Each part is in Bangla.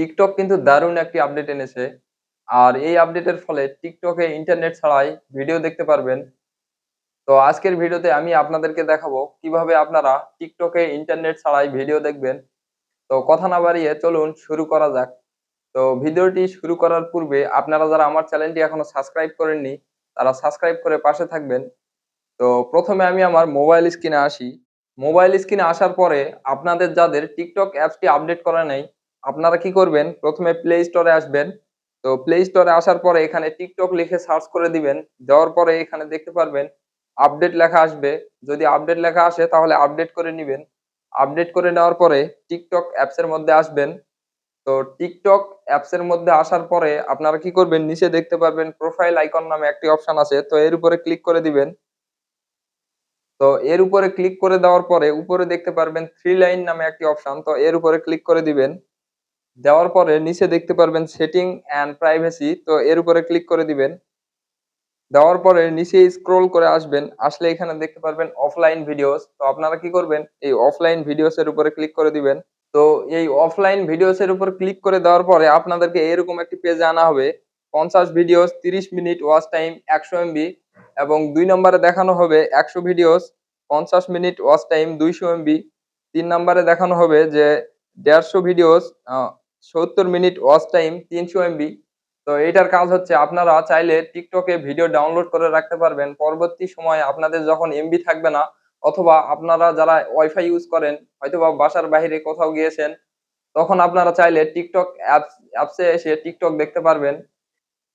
টিকটক কিন্তু দারুণ একটি আপডেট এনেছে। আর এই আপডেটের ফলে টিকটকে ইন্টারনেট ছাড়াই ভিডিও দেখতে পারবেন। তো আজকের ভিডিওতে আমি আপনাদেরকে দেখাবো কীভাবে আপনারা টিকটকে ইন্টারনেট ছাড়াই ভিডিও দেখবেন। তো কথা না বাড়িয়ে চলুন শুরু করা যাক। তো ভিডিওটি শুরু করার পূর্বে আপনারা যারা আমার চ্যানেলটি এখনও সাবস্ক্রাইব করেননি, তারা সাবস্ক্রাইব করে পাশে থাকবেন। তো প্রথমে আমি আমার মোবাইল স্ক্রিনে আসি। মোবাইল স্ক্রিনে আসার পরে আপনাদের যাদের টিকটক অ্যাপসটি আপডেট করা নেই আপনারা কি করবেন? প্রথমে প্লে স্টোরে আসবেন। তো প্লে স্টোরে আসার পরে এখানে টিকটক লিখে সার্চ করে দিবেন। দেওয়ার পরে এখানে দেখতে পারবেন আপডেট লেখা আসবে। যদি আপডেট লেখা আসে তাহলে আপডেট করে নেবেন। আপডেট করে নেওয়ার পরে টিকটক অ্যাপসের মধ্যে আসবেন। তো টিকটক অ্যাপসের মধ্যে আসার পরে আপনারা কি করবেন? নিচে দেখতে পারবেন প্রোফাইল আইকন নামে একটি অপশন আছে। তো এর উপরে ক্লিক করে দিবেন। তো এর উপরে ক্লিক করে দেওয়ার পরে উপরে দেখতে পারবেন থ্রি লাইন নামে একটি অপশন তো এর উপরে ক্লিক করে দিবেন। দেওয়ার পরে নিচে দেখতে পারবেন সেটিং অ্যান্ড প্রাইভেসি তো এর উপরে ক্লিক করে দিবেন। দেওয়ার পরে নিচে স্ক্রল করে আসবেন, আসলে এখানে দেখতে পারবেন অফলাইন ভিডিওস তো আপনারা কি করবেন? এই অফলাইন ভিডিওস এর উপরে ক্লিক করে দিবেন। তো এই অফলাইন ভিডিওস এর উপর ক্লিক করে দেওয়ার পরে আপনাদেরকে এরকম একটি পেজে আনা হবে। পঞ্চাশ ভিডিওস তিরিশ মিনিট ওয়াচ টাইম একশো এমবি এবং দুই নম্বরে দেখানো হবে একশো ভিডিওস পঞ্চাশ মিনিট ওয়াচ টাইম দুইশো এমবি তিন নম্বরে দেখানো হবে যে দেড়শো ভিডিওস সত্তর মিনিট ওয়াচ টাইম তিনশো এমবি তো এটার কাজ হচ্ছে আপনারা চাইলে টিকটকে ভিডিও ডাউনলোড করে রাখতে পারবেন। পরবর্তী সময়ে আপনাদের যখন এমবি থাকবে না, অথবা আপনারা যারা ওয়াইফাই ইউজ করেন, হয়তোবা বাসার বাইরে কোথাও গিয়েছেন, তখন আপনারা চাইলে টিকটক অ্যাপস অ্যাপসে এসে টিকটক দেখতে পারবেন।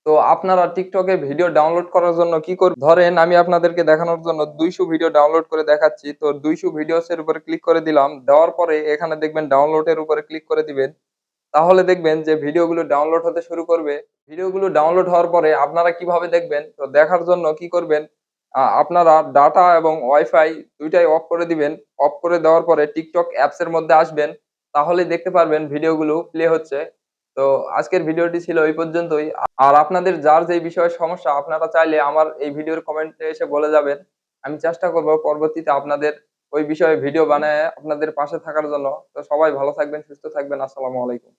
তো আপনারা টিকটকে ভিডিও ডাউনলোড করার জন্য কি করবেন ধরেন আমি আপনাদেরকে দেখানোর জন্য দুইশো ভিডিও ডাউনলোড করে দেখাচ্ছি। তো দুইশো ভিডিওস এর উপরে ক্লিক করে দিলাম। দেওয়ার পরে এখানে দেখবেন ডাউনলোডের উপরে ক্লিক করে দিবেন। তাহলে দেখবেন যে ভিডিওগুলো ডাউনলোড হতে শুরু করবে। ভিডিওগুলো ডাউনলোড হওয়ার পরে আপনারা কীভাবে দেখবেন? তো দেখার জন্য কি করবেন? আপনারা ডাটা এবং ওয়াইফাই দুইটাই অফ করে দিবেন। অফ করে দেওয়ার পরে টিকটক অ্যাপস এর মধ্যে আসবেন। তাহলে দেখতে পারবেন ভিডিওগুলো প্লে হচ্ছে। তো আজকের ভিডিওটি ছিল এই পর্যন্তই। আর আপনাদের যার যেই বিষয়ে সমস্যা, আপনারা চাইলে আমার এই ভিডিওর কমেন্টে এসে বলে যাবেন। আমি চেষ্টা করব পরবর্তীতে আপনাদের ওই বিষয়ে ভিডিও বানায় আপনাদের পাশে থাকার জন্য। তো সবাই ভালো থাকবেন, সুস্থ থাকবেন। আসসালামু আলাইকুম।